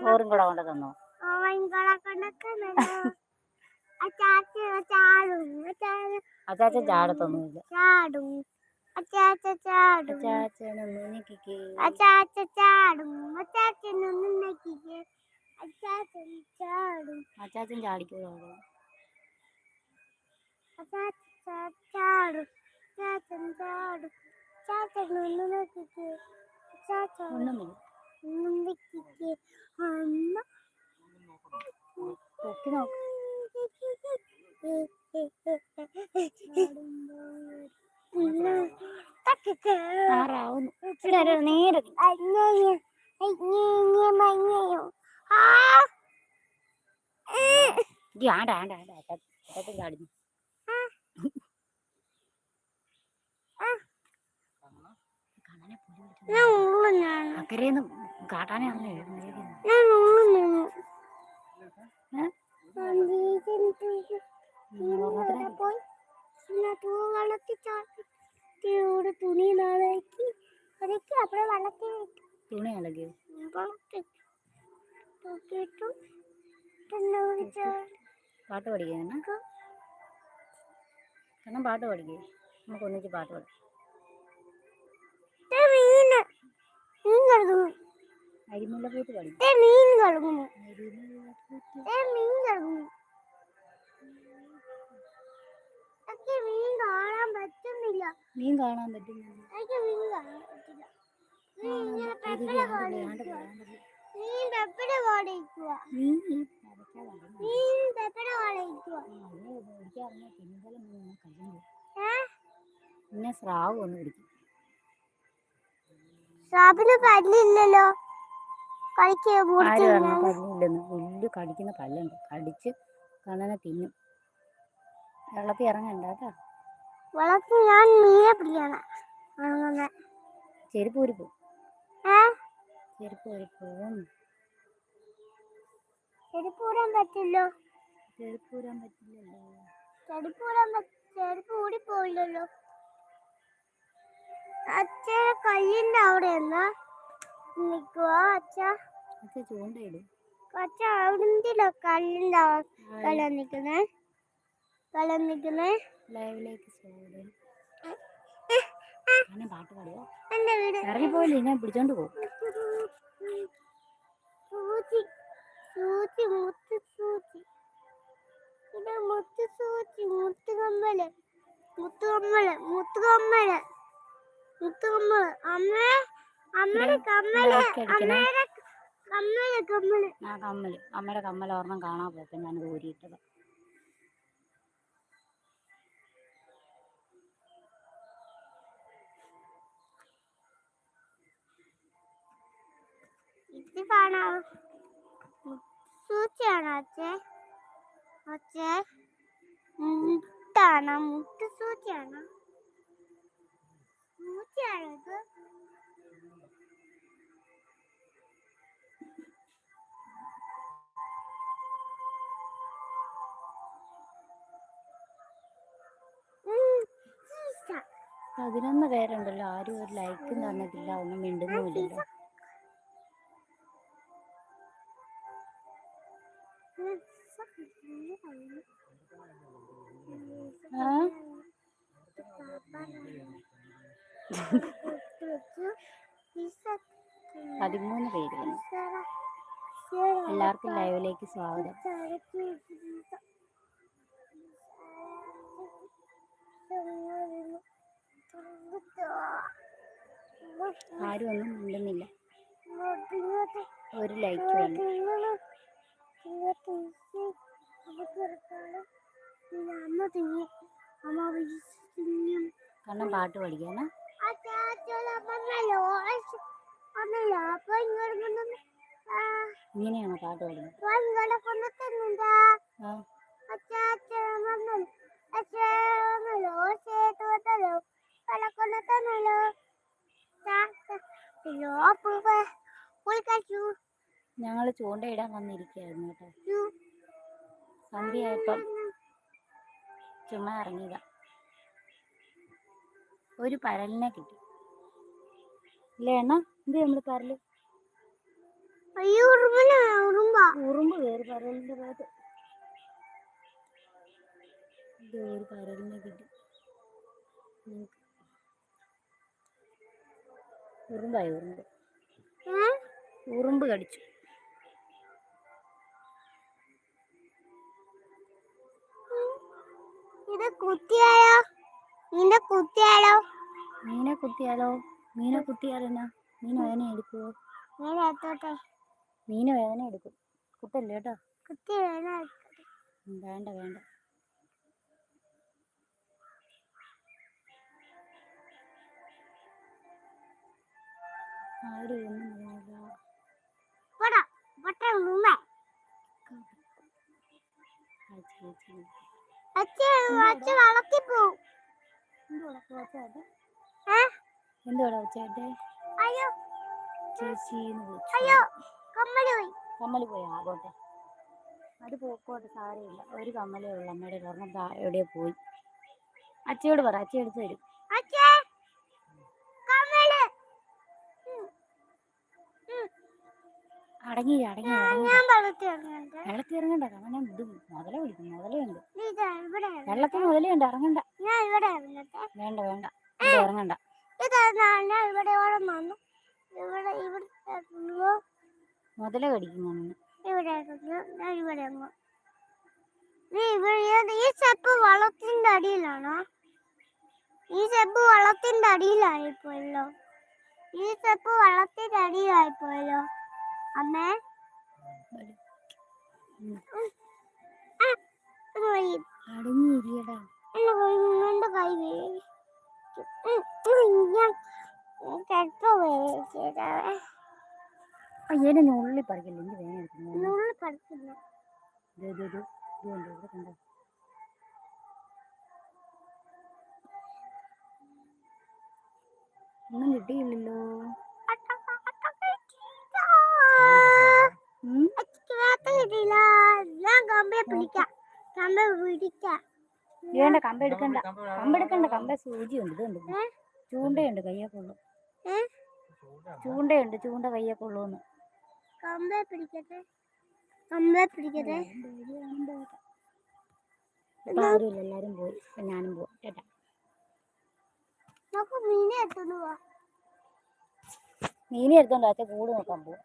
ചോറും കൂടെ കൊണ്ട് തന്നോ അച്ചാച്ച ചാടത്തൊന്നുമില്ല ചാടും അച്ചാച്ച ചാടും. അച്ചാച്ച അച്ചാച്ചൻ ചാടിക്കൂടാ ഒന്നുമില്ല വെക്കിക്ക് അമ്മ പൊക്കി നോക്ക് ആറാവുന്നു ഇവിടെ നേരെ ആണ്ട ആണ്ട ആണ്ട പിടിച്ചു. അക്കരേന്ന് കാട്ടാനെ തുണി നാളേക്ക് അതൊക്കെ അവിടെ വെള്ളത്തിൽ തുണി പാട്ട് കാരണം പാട്ട് പഠിക്കേ? നമുക്ക് ഒന്നിച്ച് പാട്ട് പഠിക്കാം. അരിമുല്ല പൂത്ത് പഠിക്കും മീൻ മീൻ കാണാൻ പറ്റുന്നില്ല. മീൻ കാണാൻ പറ്റുന്നില്ല. മീൻ കാണാൻ പറ്റില്ല. മീൻ പെപ്പടെ. മീൻ പെപ്പടെ? പിന്നെ സ്രാവ് ഒന്ന് പിടിക്കും. സ്രാവിന് പല്ലില്ലല്ലോ. ആര്. പല്ലില്ലെന്ന് പുല്ല് കടിക്കുന്ന പല്ലുണ്ട്. കടിച്ച് കണ്ണനെ തിന്നും. വെള്ളത്തിൽ ഇറങ്ങണ്ട കേട്ടോ. വെള്ളത്തിൽ ഞാൻ മീനെ പിടിക്കണം ചെരുപ്പ് ഒരു പൂ ചെരുപ്പ് ഒരു പൂവും ചെരുപ്പൂരാൻ പറ്റില്ലോ ചെരുപ്പൂരാൻ പറ്റില്ലല്ലോ. ചെരുപ്പൂരാൻ ചെരുപ്പ് അച്ഛയുടെ കയ്യിന്റെ അവിടെ എന്നാ? നിക്കുവാ അച്ഛ അച്ഛൻ ചൂണ്ടയിടും അച്ഛ അവിടെന്തില്ലോ കല്ലിന്റെ കല നിക്കുന്നേ? കല നിക്കുന്നേ? ലൈവിലേക്ക് സ്വാഗതം. അങ്ങനെ പാട്ട് പാടുവോ എന്റെ വീട്. ഇറങ്ങിപ്പോയില്ലേ? ഞാൻ പിടിച്ചോണ്ട് പോകും. സൂചി സൂചി മുത്ത് സൂചി. ഇത് മുത്ത് സൂചി മുത്ത് കമ്മൽ. മുത്ത് കമ്മൽ മുത്ത് കമ്മൽ. മുത്ത് കമ്മൽ. അമ്മേ. ആ കമ്മൽ. അമ്മയുടെ കമ്മൽ ഒരെണ്ണം കാണാൻ പോയപ്പോ ഞാൻ ഊരിയിട്ടത്. ഇത് കാണാം. സൂചിയാണോ അച്ഛേ? അച്ഛേ? മുട്ടാണോ? മുട്ട് സൂചിയാണോ? പതിനൊന്ന് പേരുണ്ടല്ലോ. ആരും ഒരു ലൈക്കും തന്നിട്ടില്ല. ഒന്നും മിണ്ടുന്നുമില്ലല്ലോ? പതിമൂന്ന് പേര് എല്ലാവർക്കും ലൈവിലേക്ക് സ്വാഗതം. ആരും ഒന്നും മിണ്ടുന്നില്ല. ഒരു ലൈക്ക് കാരണം പാട്ട് പഠിക്കാനാ. ഇങ്ങനെയാണോ പാട്ട് പഠിക്കുന്നത്? ആ. ഞങ്ങൾ ചൂണ്ടയിടാൻ വന്നിരിക്കുകയായിരുന്നു കേട്ടോ. സന്ധ്യയായപ്പം ചുമ്മാ ഇറങ്ങിയതാ. ഒരു പരലിനെ കിട്ടി. ഇല്ലേ എണ്ണ? എന്ത് നമ്മൾ പരൽ? അയ്യോ ഉറുമ്പ് കയറി പരലിന്റെ ഭാഗത്ത്. ഇത് ഒരു പരലിനെ കിട്ടി. ഉറുമ്പായി ഉറുമ്പ്? ഉറുമ്പ് കടിച്ചു. ഇത് കുത്തിയാലോ? നിന്റെ കുത്തിയാലോ? മീനെ കുത്തിയാലോ? മീനെ കുത്തിയാലെന്നാ മീൻ വേദന എടുക്കുവോ? ഞാൻ എത്തോട്ടെ മീന് വേദന എടുക്കും. കുത്തല്ലേ കേട്ടോ? കുത്തി വേണം വേണ്ട വേണ്ട. അയ്യോ ചേച്ചി എന്ന് വിളിച്ചു അയ്യോ. കമ്മൽ പോയി. ആകോട്ടെ. അത് പോക്കോട്ടെ സാരമില്ല. ഒരു കമ്മലേ ഉള്ളൂ അമ്മയുടെ കാരണം എവിടെയോ പോയി. അച്ചയോട് പറ അച്ഛ എടുത്തു തരും അച്ഛേ കമ്മൽ അടങ്ങി അടങ്ങി വെള്ളത്തിൽ ഇറങ്ങണ്ട. കാരണം ഇത് മുതലേ പിടിക്കും മുതലുണ്ട്. വെള്ളത്തിൽ മുതലുണ്ട് ഇറങ്ങണ്ട. വേണ്ട വേണ്ട. ഇറങ്ങണ്ട. മുതല കടിക്കും നിന്ന് ഇവിടെ ഞാൻ ഇവിടെ ഇറങ്ങും നീ ഇവിടെ ഈ ചെപ്പ് വളത്തിന്റെ അടിയിലാണോ? ഈ ചെപ്പ് വളത്തിന്റെ അടിയിലായിപ്പോയല്ലോ. ഈ ചെപ്പ് വളത്തിന്റെ അടിയിലായിപ്പോയല്ലോ. അമ്മേ? കൈ നിങ്ങളുടെ കൈ ഞാൻ അയ്യേനെ നുള്ളി പറിക്കില്ല? എനിക്ക് വേദന നുള്ളി ഇവിടെ കണ്ടോ? ഒന്നും കിട്ടിയില്ലല്ലോ. വേണ്ട കമ്പ എടുക്കണ്ട. കമ്പ എടുക്കണ്ട. കമ്പ സൂചിയുണ്ട് ഇതുണ്ട്? ചൂണ്ടയുണ്ട് കയ്യെ കൊള്ളു ചൂണ്ടയുണ്ട് ചൂണ്ട കയ്യൊക്കെയുള്ളൂന്ന് കമ്പയെ പിടിക്കട്ടെ. കമ്പയെ പിടിക്കട്ടെ. ആരുമില്ല എല്ലാരും പോയി. ഞാനും പോവാം. ചേട്ടാ നമുക്ക് മീനെ എടുത്തോണ്ട് പോവാ. മീനെ എടുത്തോണ്ട് അച്ഛൻ കൂട് നോക്കാൻ പോവും.